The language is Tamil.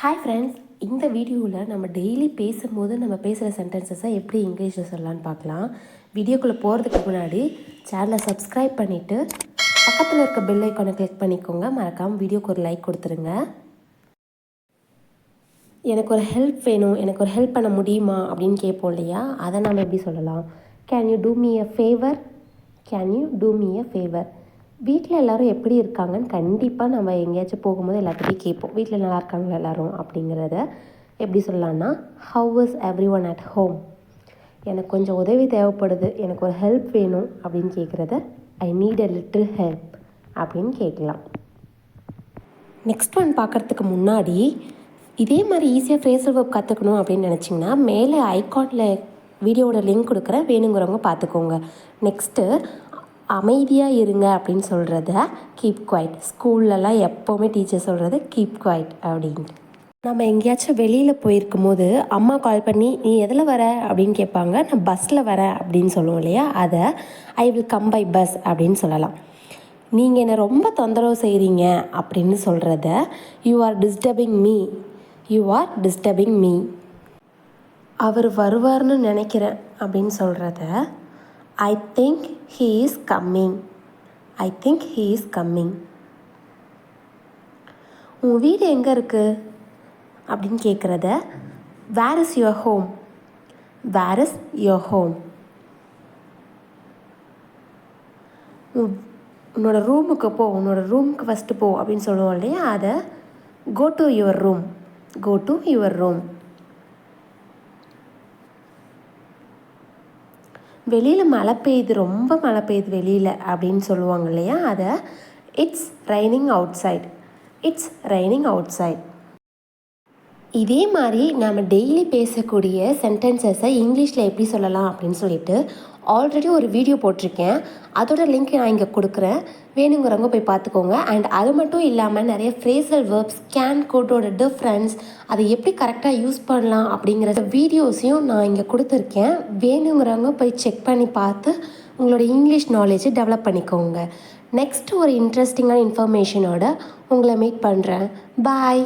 ஹாய் ஃப்ரெண்ட்ஸ் இந்த வீடியோவில் நம்ம டெய்லி பேசும்போது நம்ம பேசுகிற சென்டென்சஸை எப்படி இங்கிலீஷில் சொல்லலாம்னு பார்க்கலாம். வீடியோக்குள்ளே போகிறதுக்கு முன்னாடி சேனலை சப்ஸ்கிரைப் பண்ணிவிட்டு பக்கத்தில் இருக்க பெல் ஐக்கானை கிளிக் பண்ணிக்கோங்க. மறக்காமல் வீடியோக்கு ஒரு லைக் கொடுத்துருங்க. எனக்கு ஒரு ஹெல்ப் வேணும் எனக்கு ஒரு ஹெல்ப் பண்ண முடியுமா அப்படின்னு கேட்போம் இல்லையா? அதை நம்ம எப்படி சொல்லலாம்? Can you do me a favour can you do me a favour வீட்டில் எல்லோரும் எப்படி இருக்காங்கன்னு கண்டிப்பாக நம்ம எங்கேயாச்சும் போகும்போது எல்லாத்துட்டையும் கேட்போம். வீட்டில் நல்லா இருக்காங்களா எல்லோரும் அப்படிங்கிறத எப்படி சொல்லலான்னா how is everyone at home எனக்கு கொஞ்சம் உதவி தேவைப்படுது எனக்கு ஒரு ஹெல்ப் வேணும் அப்படின்னு கேட்குறத I need a little help அப்படின்னு கேட்கலாம். நெக்ஸ்ட் ஒன் பார்க்குறதுக்கு முன்னாடி இதே மாதிரி ஈஸியாக ஃப்ரேசல் ஒர்க் கற்றுக்கணும் அப்படின்னு நினச்சிங்கன்னா மேலே ஐகானில் வீடியோவோட லிங்க் கொடுக்குறேன் வேணுங்கிறவங்க பார்த்துக்கோங்க. நெக்ஸ்ட்டு அமைதியாக இருங்க அப்படின்னு சொல்கிறத கீப் குவைட் ஸ்கூல்லலாம் எப்போவுமே டீச்சர் சொல்கிறது கீப் குவைட் அப்படின்ட்டு. நம்ம எங்கேயாச்சும் வெளியில் போயிருக்கும் போது அம்மா கால் பண்ணி நீ எதில் வர? அப்படின்னு கேட்பாங்க. நான் பஸ்ஸில் வரேன் அப்படின்னு சொல்லுவோம் இல்லையா? அதை I will come by bus அப்படின்னு சொல்லலாம். நீங்கள் என்னை ரொம்ப தொந்தரவு செய்கிறீங்க அப்படின்னு சொல்கிறத you are disturbing me you are disturbing me அவர் வருவார்னு நினைக்கிறேன் அப்படின்னு சொல்கிறத I think he is coming I think he is coming உன் வீடு எங்கே இருக்குது அப்படின்னு கேட்குறத where is your home where is your home உன்னோட ரூமுக்கு போ உன்னோட ரூமுக்கு ஃபஸ்ட்டு போ அப்படின்னு சொல்லுவோம் இல்லையா? அதை go to your room go to your room வெளியில் மழை பெய்யுது ரொம்ப மழை பெய்யுது வெளியில் அப்படின்னு சொல்லுவாங்க இல்லையா? அதை it's raining outside it's raining outside இதே மாதிரி நம்ம டெய்லி பேசக்கூடிய சென்டென்சஸை இங்கிலீஷில் எப்படி சொல்லலாம் அப்படின்னு சொல்லிட்டு ஆல்ரெடி ஒரு வீடியோ போட்டிருக்கேன். அதோட லிங்க் நான் இங்கே கொடுக்குறேன். வேணுங்கிறவங்க போய் பார்த்துக்கோங்க. அண்ட் அது மட்டும் இல்லாமல் நிறைய ஃப்ரேசல் வேர்ப்ஸ் கேன் கோட்டோட டிஃப்ரென்ஸ் அதை எப்படி கரெக்டாக யூஸ் பண்ணலாம் அப்படிங்கிற வீடியோஸையும் நான் இங்கே கொடுத்துருக்கேன். வேணுங்கிறவங்க போய் செக் பண்ணி பார்த்து உங்களோட இங்கிலீஷ் நாலேஜை டெவலப் பண்ணிக்கோங்க. நெக்ஸ்ட் ஒரு இன்ட்ரெஸ்டிங்கான இன்ஃபர்மேஷனோட உங்களை மீட் பண்ணுறேன் பாய்